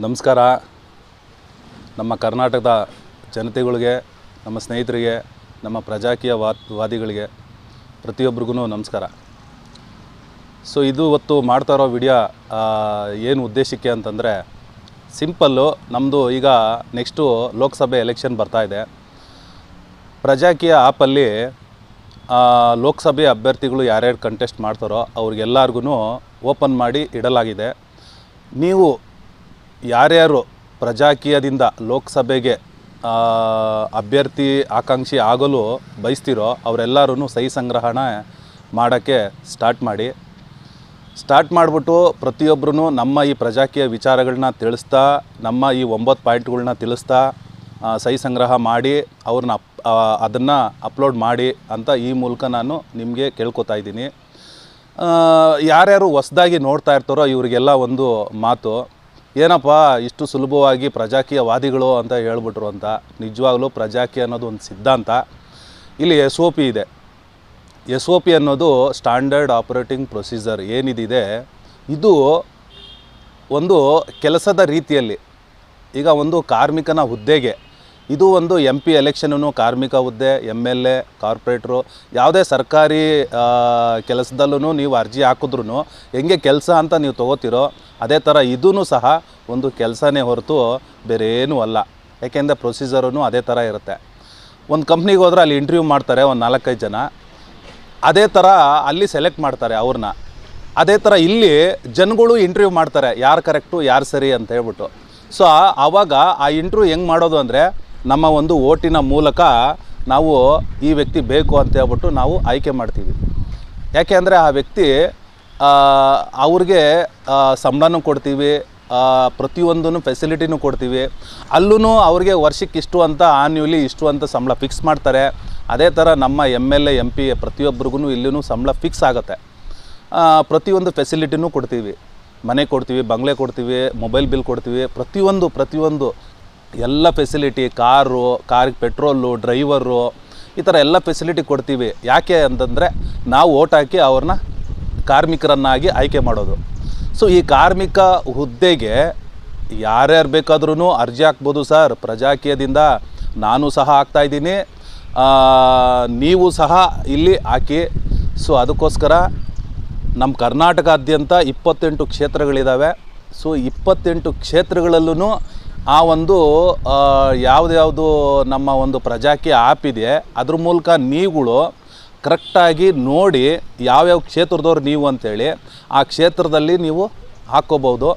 ನಮಸ್ಕಾರ. ನಮ್ಮ ಕರ್ನಾಟಕದ ಜನತೆಗಳಿಗೆ, ನಮ್ಮ ಸ್ನೇಹಿತರಿಗೆ, ನಮ್ಮ ಪ್ರಜಾಕೀಯ ವಾದ್, ವಾದಿಗಳಿಗೆ ಪ್ರತಿಯೊಬ್ಬರಿಗೂ ನಮಸ್ಕಾರ. ಸೊ, ಇದು ಇವತ್ತು ಮಾಡ್ತಾ ಇರೋ ವಿಡಿಯೋ ಏನು ಉದ್ದೇಶಕ್ಕೆ ಅಂತಂದರೆ, ಸಿಂಪಲ್ಲು ನಮ್ಮದು ಈಗ ನೆಕ್ಸ್ಟು ಲೋಕಸಭೆ ಎಲೆಕ್ಷನ್ ಬರ್ತಾ ಇದೆ. ಪ್ರಜಾಕೀಯ ಆ್ಯಪಲ್ಲಿ ಲೋಕಸಭೆ ಅಭ್ಯರ್ಥಿಗಳು ಯಾರ್ಯಾರು ಕಂಟೆಸ್ಟ್ ಮಾಡ್ತಾರೋ ಅವ್ರಿಗೆಲ್ಲರಿಗೂ ಓಪನ್ ಮಾಡಿ ಇಡಲಾಗಿದೆ. ನೀವು ಯಾರ್ಯಾರು ಪ್ರಜಾಕೀಯದಿಂದ ಲೋಕಸಭೆಗೆ ಅಭ್ಯರ್ಥಿ ಆಕಾಂಕ್ಷಿ ಆಗಲು ಬಯಸ್ತಿರೋ ಅವರೆಲ್ಲರೂ ಸಹಿ ಸಂಗ್ರಹಣ ಮಾಡೋಕ್ಕೆ ಸ್ಟಾರ್ಟ್ ಮಾಡಿ. ಸ್ಟಾರ್ಟ್ ಮಾಡಿಬಿಟ್ಟು ಪ್ರತಿಯೊಬ್ಬರೂ ನಮ್ಮ ಈ ಪ್ರಜಾಕೀಯ ವಿಚಾರಗಳನ್ನ ತಿಳಿಸ್ತಾ, ನಮ್ಮ ಈ ಒಂಬತ್ತು ಪಾಯಿಂಟ್ಗಳನ್ನ ತಿಳಿಸ್ತಾ ಸಹಿ ಸಂಗ್ರಹ ಮಾಡಿ, ಅವ್ರನ್ನ ಅಪ್ ಅದನ್ನು ಅಪ್ಲೋಡ್ ಮಾಡಿ ಅಂತ ಈ ಮೂಲಕ ನಾನು ನಿಮಗೆ ಕೇಳ್ಕೊತಾ ಇದ್ದೀನಿ. ಯಾರ್ಯಾರು ಹೊಸ್ದಾಗಿ ನೋಡ್ತಾ ಇರ್ತಾರೋ ಇವರಿಗೆಲ್ಲ ಒಂದು ಮಾತು. ಏನಪ್ಪ, ಇಷ್ಟು ಸುಲಭವಾಗಿ ಪ್ರಜಾಕೀಯವಾದಿಗಳು ಅಂತ ಹೇಳ್ಬಿಟ್ರು ಅಂತ, ನಿಜವಾಗ್ಲೂ ಪ್ರಜಾಕೀಯ ಅನ್ನೋದು ಒಂದು ಸಿದ್ಧಾಂತ. ಇಲ್ಲಿ ಎಸ್ ಒ ಪಿ ಇದೆ. ಎಸ್ ಒ ಪಿ ಅನ್ನೋದು ಸ್ಟ್ಯಾಂಡರ್ಡ್ ಆಪರೇಟಿಂಗ್ ಪ್ರೊಸೀಜರ್ ಏನಿದೆ ಇದು ಒಂದು ಕೆಲಸದ ರೀತಿಯಲ್ಲಿ, ಈಗ ಒಂದು ಕಾರ್ಮಿಕನ ಹುದ್ದೆಗೆ ಇದು ಒಂದು ಎಂ ಪಿ ಎಲೆಕ್ಷನೂ ಕಾರ್ಮಿಕ ಹುದ್ದೆ ಎಂ ಎಲ್ ಎ, ಕಾರ್ಪೊರೇಟ್ರು, ಯಾವುದೇ ಸರ್ಕಾರಿ ಕೆಲಸದಲ್ಲೂ ನೀವು ಅರ್ಜಿ ಹಾಕಿದ್ರೂ ಹೆಂಗೆ ಕೆಲಸ ಅಂತ ನೀವು ತೊಗೋತಿರೋ ಅದೇ ಥರ ಇದೂ ಸಹ ಒಂದು ಕೆಲಸನೇ ಹೊರತು ಬೇರೆ ಏನೂ ಅಲ್ಲ. ಯಾಕೆಂದರೆ ಪ್ರೊಸೀಜರೂ ಅದೇ ಥರ ಇರುತ್ತೆ. ಒಂದು ಕಂಪ್ನಿಗೆ ಹೋದ್ರೆ ಅಲ್ಲಿ ಇಂಟರ್ವ್ಯೂ ಮಾಡ್ತಾರೆ ಒಂದು ನಾಲ್ಕೈದು ಜನ. ಅದೇ ಥರ ಅಲ್ಲಿ ಸೆಲೆಕ್ಟ್ ಮಾಡ್ತಾರೆ ಅವ್ರನ್ನ. ಅದೇ ಥರ ಇಲ್ಲಿ ಜನಗಳು ಇಂಟರ್ವ್ಯೂ ಮಾಡ್ತಾರೆ ಯಾರು ಕರೆಕ್ಟು, ಯಾರು ಸರಿ ಅಂತ ಹೇಳ್ಬಿಟ್ಟು. ಸೊ ಆವಾಗ ಆ ಇಂಟ್ರ್ಯೂ ಹೆಂಗೆ ಮಾಡೋದು ಅಂದರೆ ನಮ್ಮ ಒಂದು ಓಟಿನ ಮೂಲಕ ನಾವು ಈ ವ್ಯಕ್ತಿ ಬೇಕು ಅಂತ ಹೇಳ್ಬಿಟ್ಟು ನಾವು ಆಯ್ಕೆ ಮಾಡ್ತೀವಿ. ಯಾಕೆ ಅಂದರೆ ಆ ವ್ಯಕ್ತಿ ಅವ್ರಿಗೆ ಸಂಬಳನೂ ಕೊಡ್ತೀವಿ ಪ್ರತಿಯೊಂದೂ ಫೆಸಿಲಿಟಿನೂ ಕೊಡ್ತೀವಿ. ಅಲ್ಲೂ ಅವ್ರಿಗೆ ವರ್ಷಕ್ಕೆ ಇಷ್ಟು ಅಂತ ಆನ್ಯೂಲಿ ಇಷ್ಟು ಅಂತ ಸಂಬಳ ಫಿಕ್ಸ್ ಮಾಡ್ತಾರೆ. ಅದೇ ಥರ ನಮ್ಮ M L A M P ಪ್ರತಿಯೊಬ್ಬರಿಗೂ ಇಲ್ಲೂ ಸಂಬಳ ಫಿಕ್ಸ್ ಆಗುತ್ತೆ. ಪ್ರತಿಯೊಂದು ಫೆಸಿಲಿಟಿನೂ ಕೊಡ್ತೀವಿ. ಮನೆ ಕೊಡ್ತೀವಿ, ಬಂಗ್ಲೆ ಕೊಡ್ತೀವಿ ಮೊಬೈಲ್ ಬಿಲ್ ಕೊಡ್ತೀವಿ. ಪ್ರತಿಯೊಂದು ಪ್ರತಿಯೊಂದು ಎಲ್ಲ ಫೆಸಿಲಿಟಿ ಕಾರು ಕಾರಿಗೆ ಪೆಟ್ರೋಲು ಡ್ರೈವರು ಈ ಥರ ಎಲ್ಲ ಫೆಸಿಲಿಟಿ ಕೊಡ್ತೀವಿ. ಯಾಕೆ ಅಂತಂದರೆ ನಾವು ಓಟ್ ಹಾಕಿ ಅವ್ರನ್ನ ಕಾರ್ಮಿಕರನ್ನಾಗಿ ಆಯ್ಕೆ ಮಾಡೋದು. ಸೊ ಈ ಕಾರ್ಮಿಕ ಹುದ್ದೆಗೆ ಯಾರ್ಯಾರು ಬೇಕಾದ್ರೂ ಅರ್ಜಿ ಹಾಕ್ಬೋದು ಸರ್. ಪ್ರಜಾಕೀಯದಿಂದ ನಾನು ಸಹ ಹಾಕ್ತಾ ಇದ್ದೀನಿ. ಆ, ನೀವು ಸಹ ಇಲ್ಲಿ ಹಾಕಿ. ಸೊ ಅದಕ್ಕೋಸ್ಕರ ನಮ್ಮ ಕರ್ನಾಟಕಾದ್ಯಂತ ಇಪ್ಪತ್ತೆಂಟು ಕ್ಷೇತ್ರಗಳಿದ್ದಾವೆ ಸೊ ಇಪ್ಪತ್ತೆಂಟು ಕ್ಷೇತ್ರಗಳಲ್ಲೂ ಆ ಒಂದು ಯಾವುದ್ಯಾವುದು ನಮ್ಮ ಒಂದು ಪ್ರಜಾಕಿ ಆ್ಯಪ್ ಇದೆ ಅದ್ರ ಮೂಲಕ ನೀವುಗಳು ಕರೆಕ್ಟಾಗಿ ನೋಡಿ ಯಾವ್ಯಾವ ಕ್ಷೇತ್ರದವ್ರು ನೀವು ಅಂತೇಳಿ ಆ ಕ್ಷೇತ್ರದಲ್ಲಿ ನೀವು ಹಾಕ್ಕೋಬೋದು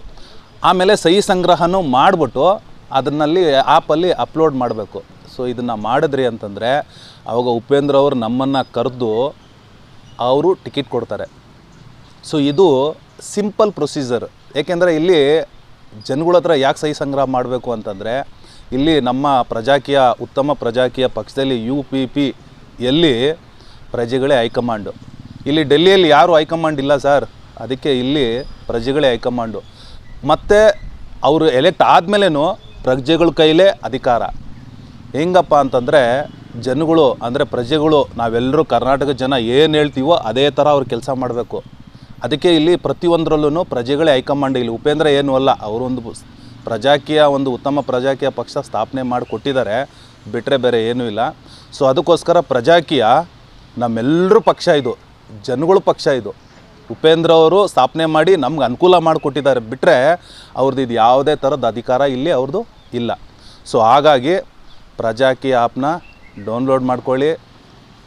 ಆಮೇಲೆ ಸಹಿ ಸಂಗ್ರಹನೂ ಮಾಡಿಬಿಟ್ಟು ಅದನ್ನಲ್ಲಿ ಆ್ಯಪಲ್ಲಿ ಅಪ್ಲೋಡ್ ಮಾಡಬೇಕು. ಸೊ ಇದನ್ನು ಮಾಡಿದ್ರಿ ಅಂತಂದರೆ ಅವಾಗ ಉಪೇಂದ್ರ ಅವರು ನಮ್ಮನ್ನು ಕರೆದು ಅವರು ಟಿಕೆಟ್ ಕೊಡ್ತಾರೆ. ಸೊ ಇದು ಸಿಂಪಲ್ ಪ್ರೊಸೀಜರ್ ಏಕೆಂದರೆ ಇಲ್ಲಿ ಜನಗಳ ಹತ್ರ ಯಾಕೆ ಸಹಿ ಸಂಗ್ರಹ ಮಾಡಬೇಕು ಅಂತಂದರೆ, ಇಲ್ಲಿ ನಮ್ಮ ಪ್ರಜಾಕೀಯ, ಉತ್ತಮ ಪ್ರಜಾಕೀಯ ಪಕ್ಷದಲ್ಲಿ ಯು ಪಿ ಪಿ ಎಲ್ಲಿ ಪ್ರಜೆಗಳೇ ಹೈಕಮಾಂಡು. ಇಲ್ಲಿ ಡೆಲ್ಲಿಯಲ್ಲಿ ಯಾರು ಹೈಕಮಾಂಡ್ ಇಲ್ಲ ಸರ್, ಅದಕ್ಕೆ ಇಲ್ಲಿ ಪ್ರಜೆಗಳೇ ಹೈಕಮಾಂಡು. ಮತ್ತು ಅವರು ಎಲೆಕ್ಟ್ ಆದಮೇಲೇ ಪ್ರಜೆಗಳ ಕೈಲೇ ಅಧಿಕಾರ. ಹೆಂಗಪ್ಪ ಅಂತಂದರೆ, ಜನಗಳು, ಅಂದರೆ ಪ್ರಜೆಗಳು ನಾವೆಲ್ಲರೂ ಕರ್ನಾಟಕ ಜನ ಏನು ಹೇಳ್ತೀವೋ ಅದೇ ಥರ ಅವ್ರು ಕೆಲಸ ಮಾಡಬೇಕು. ಅದಕ್ಕೆ ಇಲ್ಲಿ ಪ್ರತಿಯೊಂದರಲ್ಲೂ ಪ್ರಜೆಗಳೇ ಹೈಕಮಾಂಡ್ ಇಲ್ಲಿ. ಉಪೇಂದ್ರ ಏನು ಅಲ್ಲ, ಅವರೊಂದು ಪ್ರಜಾಕೀಯ, ಒಂದು ಉತ್ತಮ ಪ್ರಜಾಕೀಯ ಪಕ್ಷ ಸ್ಥಾಪನೆ ಮಾಡಿಕೊಟ್ಟಿದ್ದಾರೆ. ಬಿಟ್ಟರೆ ಬೇರೆ ಏನೂ ಇಲ್ಲ. ಸೊ, ಅದಕ್ಕೋಸ್ಕರ ಪ್ರಜಾಕೀಯ ನಮ್ಮೆಲ್ಲರೂ ಪಕ್ಷ ಇದು, ಜನಗಳ ಪಕ್ಷ ಇದು. ಉಪೇಂದ್ರ ಅವರು ಸ್ಥಾಪನೆ ಮಾಡಿ ನಮ್ಗೆ ಅನುಕೂಲ ಮಾಡಿಕೊಟ್ಟಿದ್ದಾರೆ. ಬಿಟ್ಟರೆ ಅವ್ರದ್ದು ಇದು ಯಾವುದೇ ಥರದ ಅಧಿಕಾರ ಇಲ್ಲಿ ಅವ್ರದ್ದು ಇಲ್ಲ. ಸೊ, ಹಾಗಾಗಿ ಪ್ರಜಾಕೀಯ ಆ್ಯಪ್ನ ಡೌನ್ಲೋಡ್ ಮಾಡ್ಕೊಳ್ಳಿ.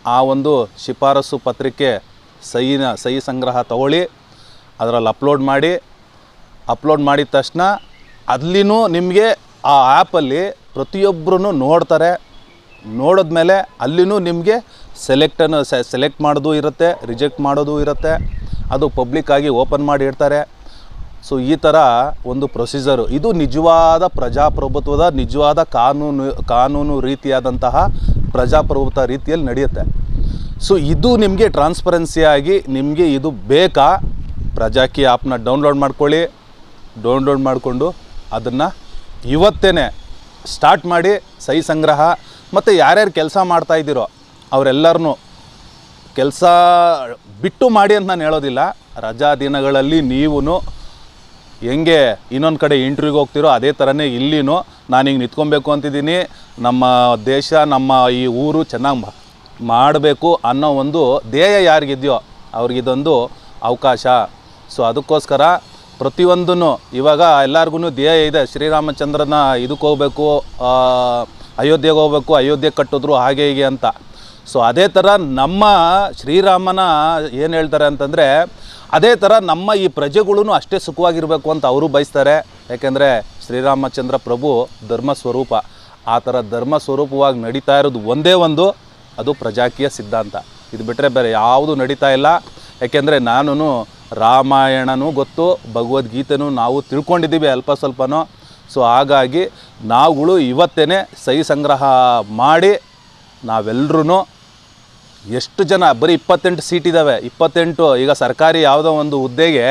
ಆ ಒಂದು ಶಿಫಾರಸು ಪತ್ರಿಕೆ ಸಹಿನ ಸಹಿ ಸಂಗ್ರಹ ತಗೊಳ್ಳಿ, ಅದರಲ್ಲಿ ಅಪ್ಲೋಡ್ ಮಾಡಿ ಅಪ್ಲೋಡ್ ಮಾಡಿದ ತಕ್ಷಣ ಅಲ್ಲಿನೂ ನಿಮಗೆ ಆ ಆ್ಯಪಲ್ಲಿ ಪ್ರತಿಯೊಬ್ಬರೂ ನೋಡ್ತಾರೆ. ನೋಡಿದ್ಮೇಲೆ ಅಲ್ಲಿನೂ ನಿಮಗೆ ಸೆಲೆಕ್ಟನ್ನು ಸೆಲೆಕ್ಟ್ ಮಾಡೋದು ಇರುತ್ತೆ ರಿಜೆಕ್ಟ್ ಮಾಡೋದು ಇರುತ್ತೆ. ಅದು ಪಬ್ಲಿಕ್ಕಾಗಿ ಓಪನ್ ಮಾಡಿ ಇಡ್ತಾರೆ. ಸೊ ಈ ಥರ ಒಂದು ಪ್ರೊಸೀಜರು ಇದು ನಿಜವಾದ ಪ್ರಜಾಪ್ರಭುತ್ವದ ನಿಜವಾದ ಕಾನೂನು ಕಾನೂನು ರೀತಿಯಾದಂತಹ ಪ್ರಜಾಪ್ರಭುತ್ವ ರೀತಿಯಲ್ಲಿ ನಡೆಯುತ್ತೆ. ಸೊ ಇದು ನಿಮಗೆ ಟ್ರಾನ್ಸ್ಪರೆನ್ಸಿಯಾಗಿ ನಿಮಗೆ ಇದು ಬೇಕಾ? ಪ್ರಜಾಕಿ ಆ್ಯಪ್ನ ಡೌನ್ಲೋಡ್ ಮಾಡ್ಕೊಳ್ಳಿ. ಡೌನ್ಲೋಡ್ ಮಾಡಿಕೊಂಡು ಅದನ್ನು ಇವತ್ತೇ ಸ್ಟಾರ್ಟ್ ಮಾಡಿ, ಸಹಿ ಸಂಗ್ರಹ ಮತ್ತು ಯಾರ್ಯಾರು ಕೆಲಸ ಮಾಡ್ತಾಯಿದ್ದೀರೋ ಅವರೆಲ್ಲರನ್ನೂ ಕೆಲಸ ಬಿಟ್ಟು ಮಾಡಿ ಅಂತ ನಾನು ಹೇಳೋದಿಲ್ಲ. ರಜಾ ದಿನಗಳಲ್ಲಿ ನೀವು ಹೆಂಗೆ ಇನ್ನೊಂದು ಕಡೆ ಇಂಟ್ರ್ಯೂಗೆ ಹೋಗ್ತಿರೋ ಅದೇ ಥರನೇ ಇಲ್ಲಿನೂ ನಾನು ಹಿಂಗೆ ನಿಂತ್ಕೊಬೇಕು ಅಂತಿದ್ದೀನಿ. ನಮ್ಮ ದೇಶ, ನಮ್ಮ ಈ ಊರು ಚೆನ್ನಾಗಿ ಮಾಡಬೇಕು ಅನ್ನೋ ಒಂದು ಧ್ಯೇಯ ಯಾರಿಗಿದೆಯೋ ಅವ್ರಿಗಿದೊಂದು ಅವಕಾಶ. ಸೊ ಅದಕ್ಕೋಸ್ಕರ ಪ್ರತಿಯೊಂದನ್ನು ಇವಾಗ ಎಲ್ಲರಿಗೂ ಧ್ಯೇಯ ಇದೆ. ಶ್ರೀರಾಮಚಂದ್ರನ ಇದಕ್ಕೆ ಹೋಗಬೇಕು ಅಯೋಧ್ಯೆಗೆ ಹೋಗಬೇಕು, ಅಯೋಧ್ಯೆ ಕಟ್ಟಿದ್ರು ಹಾಗೆ ಹೀಗೆ ಅಂತ. ಸೊ ಅದೇ ಥರ ನಮ್ಮ ಶ್ರೀರಾಮನ ಏನು ಹೇಳ್ತಾರೆ ಅಂತಂದರೆ, ಅದೇ ಥರ ನಮ್ಮ ಈ ಪ್ರಜೆಗಳೂ ಅಷ್ಟೇ ಸುಖವಾಗಿರಬೇಕು ಅಂತ ಅವರು ಬಯಸ್ತಾರೆ. ಯಾಕೆಂದರೆ ಶ್ರೀರಾಮಚಂದ್ರ ಪ್ರಭು ಧರ್ಮ ಸ್ವರೂಪ. ಆ ಥರ ಧರ್ಮ ಸ್ವರೂಪವಾಗಿ ನಡೀತಾ ಇರೋದು ಒಂದೇ ಒಂದು ಅದು ಪ್ರಜಾಕೀಯ ಸಿದ್ಧಾಂತ. ಇದು ಬಿಟ್ಟರೆ ಬೇರೆ ಯಾವುದು ನಡೀತಾ ಇಲ್ಲ. ಯಾಕೆಂದರೆ ನಾನು ರಾಮಾಯಣನೂ ಗೊತ್ತು, ಭಗವದ್ಗೀತೆನೂ ನಾವು ತಿಳ್ಕೊಂಡಿದ್ದೀವಿ ಅಲ್ಪ ಸ್ವಲ್ಪನೂ. ಸೊ ಹಾಗಾಗಿ ನಾವುಗಳು ಇವತ್ತೇ ಸಹಿ ಸಂಗ್ರಹ ಮಾಡಿ ನಾವೆಲ್ಲರೂ ಎಷ್ಟು ಜನ, ಬರೀ ಇಪ್ಪತ್ತೆಂಟು ಸೀಟ್ ಇದ್ದಾವೆ ಇಪ್ಪತ್ತೆಂಟು, ಈಗ ಸರ್ಕಾರಿ ಯಾವುದೋ ಒಂದು ಹುದ್ದೆಗೆ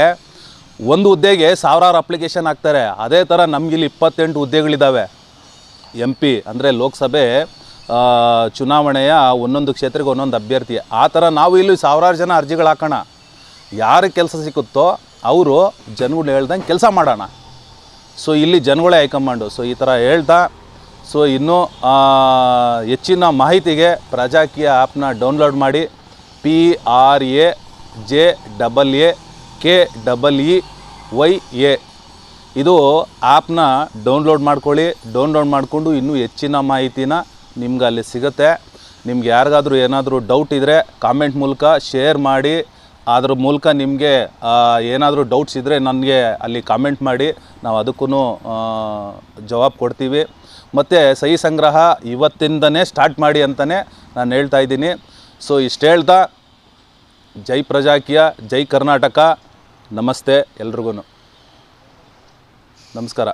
ಒಂದು ಹುದ್ದೆಗೆ ಸಾವಿರಾರು ಅಪ್ಲಿಕೇಶನ್ ಹಾಕ್ತಾರೆ. ಅದೇ ಥರ ನಮಗಿಲ್ಲಿ ಇಪ್ಪತ್ತೆಂಟು ಹುದ್ದೆಗಳಿದ್ದಾವೆ ಎಂ ಪಿ ಅಂದರೆ ಲೋಕಸಭೆ ಚುನಾವಣೆಯ ಒಂದೊಂದು ಕ್ಷೇತ್ರಕ್ಕೆ ಒಂದೊಂದು ಅಭ್ಯರ್ಥಿ. ಆ ಥರ ನಾವು ಇಲ್ಲಿ ಸಾವಿರಾರು ಜನ ಅರ್ಜಿಗಳು ಹಾಕೋಣ. ಯಾರು ಕೆಲಸ ಸಿಕ್ಕುತ್ತೋ ಅವರು ಜನಗಳು ಹೇಳ್ದಂಗೆ ಕೆಲಸ ಮಾಡೋಣ. ಸೊ ಇಲ್ಲಿ ಜನಗಳೇ ಹೈಕಮಾಂಡು. ಸೊ ಈ ಥರ ಹೇಳ್ತಾ ಸೊ ಇನ್ನೂ ಹೆಚ್ಚಿನ ಮಾಹಿತಿಗೆ ಪ್ರಜಾಕೀಯ ಆ್ಯಪ್ನ ಡೌನ್ಲೋಡ್ ಮಾಡಿ. P R A J double A K double E Y A ಇದು ಆ್ಯಪ್ನ ಡೌನ್ಲೋಡ್ ಮಾಡ್ಕೊಳ್ಳಿ. ಡೌನ್ಲೋಡ್ ಮಾಡಿಕೊಂಡು ಇನ್ನೂ ಹೆಚ್ಚಿನ ಮಾಹಿತಿನ ನಿಮ್ಗೆ ಅಲ್ಲಿ ಸಿಗುತ್ತೆ. ನಿಮ್ಗೆ ಯಾರಿಗಾದರೂ ಏನಾದರೂ ಡೌಟ್ ಇದ್ದರೆ ಕಾಮೆಂಟ್ ಮೂಲಕ ಶೇರ್ ಮಾಡಿ. ಅದ್ರ ಮೂಲಕ ನಿಮಗೆ ಏನಾದರೂ ಡೌಟ್ಸ್ ಇದ್ದರೆ ನನಗೆ ಅಲ್ಲಿ ಕಾಮೆಂಟ್ ಮಾಡಿ. ನಾವು ಅದಕ್ಕೂ ಜವಾಬ್ ಕೊಡ್ತೀವಿ. ಮತ್ತು ಸಹಿ ಸಂಗ್ರಹ ಇವತ್ತಿಂದನೇ ಸ್ಟಾರ್ಟ್ ಮಾಡಿ ಅಂತಲೇ ನಾನು ಹೇಳ್ತಾ ಇದ್ದೀನಿ. ಸೊ ಇಷ್ಟು ಹೇಳ್ತಾ, ಜೈ ಪ್ರಜಾಕೀಯ, ಜೈ ಕರ್ನಾಟಕ. ನಮಸ್ತೆ ಎಲ್ರಿಗೂ ನಮಸ್ಕಾರ.